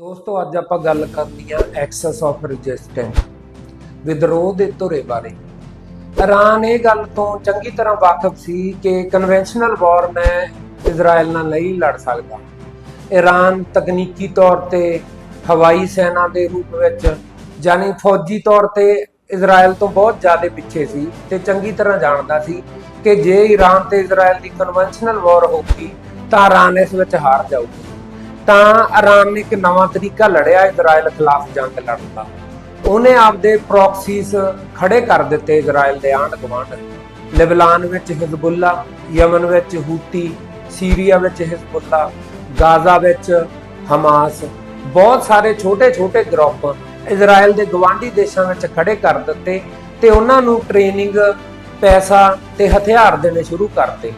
ਦੋਸਤੋ, ਅੱਜ ਆਪਾਂ ਗੱਲ ਕਰਨੀ ਆ ਐਕਸੈਸ ਆਫ ਰੈਜ਼ਿਸਟੈਂਸ ਵਿਦਰੋਹ ਦੇ ਧੁਰੇ ਬਾਰੇ। ਇਰਾਨ ਇਹ ਗੱਲ ਤੋਂ ਚੰਗੀ ਤਰ੍ਹਾਂ ਵਾਕਿਫ ਸੀ ਕਿ ਕਨਵੈਨਸ਼ਨਲ ਵਾਰ ਮੈਂ ਇਜ਼ਰਾਈਲ ਨਾਲ ਨਹੀਂ ਲੜ ਸਕਦਾ। ਇਰਾਨ ਤਕਨੀਕੀ ਤੌਰ ਤੇ ਹਵਾਈ ਸੈਨਾ ਦੇ ਰੂਪ ਵਿੱਚ ਯਾਨੀ ਫੌਜੀ ਤੌਰ ਤੇ ਇਜ਼ਰਾਈਲ ਤੋਂ ਬਹੁਤ ਜ਼ਿਆਦਾ ਪਿੱਛੇ ਸੀ ਤੇ ਚੰਗੀ ਤਰ੍ਹਾਂ ਜਾਣਦਾ ਸੀ ਕਿ ਜੇ ਈਰਾਨ ਤੇ ਇਜ਼ਰਾਈਲ ਦੀ ਕਨਵੈਨਸ਼ਨਲ ਵਾਰ ਹੋਊਗੀ ਤਾਂ ਇਰਾਨ ਇਸ ਵਿੱਚ ਹਾਰ ਜਾਊਗੀ। ਤਾਂ ਇਰਾਨ ਨੇ ਇੱਕ ਨਵਾਂ ਤਰੀਕਾ ਲੜਿਆ ਇਜ਼ਰਾਈਲ ਖਿਲਾਫ ਜੰਗ ਲੜਨ ਦਾ। ਉਹਨੇ ਆਪਦੇ ਪ੍ਰੌਕਸੀਸ ਖੜੇ ਕਰ ਦਿੱਤੇ ਇਜ਼ਰਾਈਲ ਦੇ ਆਂਢ ਗੁਆਂਢ। ਲਿਬਨਾਨ ਵਿੱਚ ਹਿਜ਼ਬੁੱਲਾ ਯਮਨ ਵਿੱਚ ਹੂਤੀ ਸੀਰੀਆ ਵਿੱਚ ਹਿਜ਼ਬੁੱਲਾ ਗਾਜ਼ਾ ਵਿੱਚ ਹਮਾਸ ਬਹੁਤ ਸਾਰੇ ਛੋਟੇ-ਛੋਟੇ ਗਰੁੱਪ ਇਜ਼ਰਾਈਲ ਦੇ ਗਵਾਂਢੀ ਦੇਸ਼ਾਂ ਵਿੱਚ ਖੜੇ ਕਰ ਦਿੱਤੇ ਤੇ ਉਹਨਾਂ ਨੂੰ ਟ੍ਰੇਨਿੰਗ ਪੈਸਾ ਤੇ ਹਥਿਆਰ ਦੇਣੇ ਸ਼ੁਰੂ ਕਰਤੇ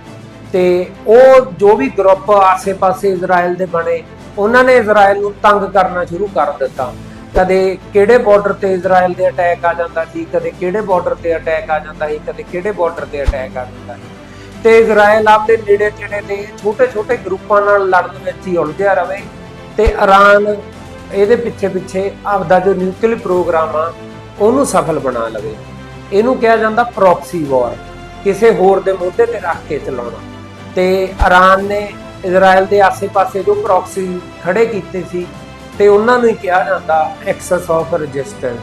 ਤੇ ਉਹ ਜੋ ਵੀ ਗਰੁੱਪ ਆਸੇ-ਪਾਸੇ ਇਜ਼ਰਾਈਲ ਦੇ ਬਣੇ, ਉਹਨਾਂ ਨੇ ਇਜ਼ਰਾਈਲ ਨੂੰ ਤੰਗ ਕਰਨਾ ਸ਼ੁਰੂ ਕਰ ਦਿੱਤਾ। ਕਦੇ ਕਿਹੜੇ ਬਾਰਡਰ ਤੇ ਇਜ਼ਰਾਈਲ ਦੇ ਅਟੈਕ ਆ ਜਾਂਦਾ ਸੀ, ਕਦੇ ਕਿਹੜੇ ਬਾਰਡਰ ਤੇ ਅਟੈਕ ਆ ਜਾਂਦਾ ਸੀ, ਕਦੇ ਕਿਹੜੇ ਬਾਰਡਰ ਤੇ ਅਟੈਕ ਆ ਜਾਂਦਾ ਸੀ। ਤੇ ਇਜ਼ਰਾਈਲ ਆਪਦੇ ਨੇੜੇ ਤੇੜੇ ਦੇ ਛੋਟੇ-ਛੋਟੇ ਗਰੁੱਪਾਂ ਨਾਲ ਲੜਨ ਵਿੱਚ ਹੀ ਉਲਝਿਆ ਰਵੇ ਤੇ ਇਰਾਨ ਇਹਦੇ ਪਿੱਛੇ ਪਿੱਛੇ ਆਪਦਾ ਜੋ ਨਿਊਕਲੀਅਰ ਪ੍ਰੋਗਰਾਮ ਆ, ਉਹਨੂੰ ਸਫਲ ਬਣਾ ਲਵੇ। ਇਹਨੂੰ ਕਿਹਾ ਜਾਂਦਾ ਪ੍ਰੋਕਸੀ ਵਾਰ ਕਿਸੇ ਹੋਰ ਦੇ ਮੋਢੇ ਤੇ ਰੱਖ ਕੇ ਚਲਾਉਣਾ। ਤੇ ਇਰਾਨ ਨੇ ਇਜ਼ਰਾਈਲ ਦੇ ਆਸ-ਪਾਸੇ ਜੋ ਪ੍ਰੌਕਸੀ ਖੜੇ ਕੀਤੇ ਸੀ, ਤੇ ਉਹਨਾਂ ਨੂੰ ਹੀ ਕਿਹਾ ਜਾਂਦਾ ਐਕਸੈਸ ਆਫ ਰੈਜ਼ਿਸਟੈਂਸ